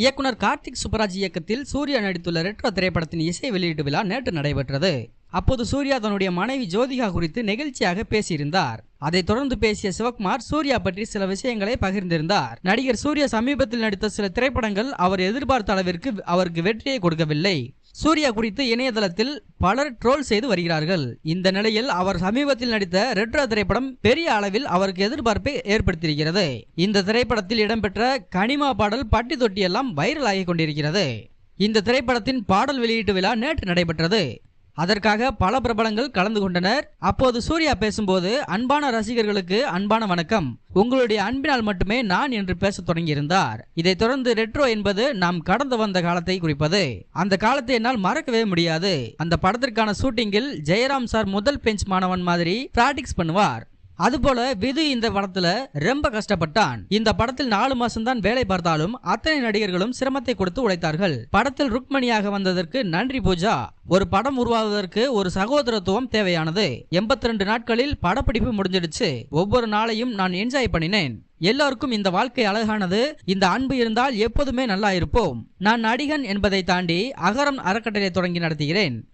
இயக்குனர் கார்த்திக் சுப்பராஜ் இயக்கத்தில் சூர்யா நடித்துள்ள ரெட்ரோ திரைப்படத்தின் இசை வெளியீட்டு விழா நேற்று நடைபெற்றது. அப்போது சூர்யா தன்னுடைய மனைவி ஜோதிகா குறித்து நெகிழ்ச்சியாக பேசியிருந்தார். அதைத் தொடர்ந்து பேசிய சிவகுமார் சூர்யா பற்றி சில விஷயங்களை பகிர்ந்திருந்தார். நடிகர் சூர்யா சமீபத்தில் நடித்த சில திரைப்படங்கள் அவர் எதிர்பார்த்த அளவிற்கு அவருக்கு வெற்றியை கொடுக்கவில்லை. சூர்யா குறித்து இணையதளத்தில் பலர் ட்ரோல் செய்து வருகிறார்கள். இந்த நிலையில் அவர் சமீபத்தில் நடித்த ரெட்ரோ திரைப்படம் பெரிய அளவில் அவருக்கு எதிர்பார்ப்பை ஏற்படுத்தியிருக்கிறது. இந்த திரைப்படத்தில் இடம்பெற்ற கனிமா பாடல் பட்டி தொட்டி எல்லாம் வைரல் கொண்டிருக்கிறது. இந்த திரைப்படத்தின் பாடல் வெளியீட்டு விழா நேற்று நடைபெற்றது. அதற்காக பல பிரபலங்கள் கலந்து கொண்டனர். அப்போது சூர்யா பேசும்போது அன்பான ரசிகர்களுக்கு அன்பான வணக்கம். உங்களுடைய அன்பினால் மட்டுமே நான் என்று பேசத் தொடங்கியிருந்தார். இதைத் தொடர்ந்து ரெட்ரோ என்பது நாம் கடந்து வந்த காலத்தை குறிப்பது. அந்த காலத்தை என்னால் மறக்கவே முடியாது. அந்த படத்திற்கான ஷூட்டிங்கில் ஜெயராம் சார் முதல் பெஞ்ச் மாணவன் மாதிரி பிராக்டிக்ஸ் பண்ணுவார். அதுபோல விது இந்த படத்துல ரொம்ப கஷ்டப்பட்டான். இந்த படத்தில் நாலு மாசம் தான் வேலை பார்த்தாலும் அத்தனை நடிகர்களும் சிரமத்தை கொடுத்து உழைத்தார்கள். படத்தில் ருக்மணியாக வந்ததற்கு நன்றி பூஜா. ஒரு படம் உருவாவதற்கு ஒரு சகோதரத்துவம் தேவையானது. எண்பத்தி ரெண்டு நாட்களில் படப்பிடிப்பு முடிஞ்சிடுச்சு. ஒவ்வொரு நாளையும் நான் என்ஜாய் பண்ணினேன். எல்லாருக்கும் இந்த வாழ்க்கை அழகானது. இந்த அன்பு இருந்தால் எப்போதுமே நல்லா இருப்போம் நான் நடிகன் என்பதை தாண்டி அகரம் அறக்கட்டளை தொடங்கி நடத்துகிறேன்.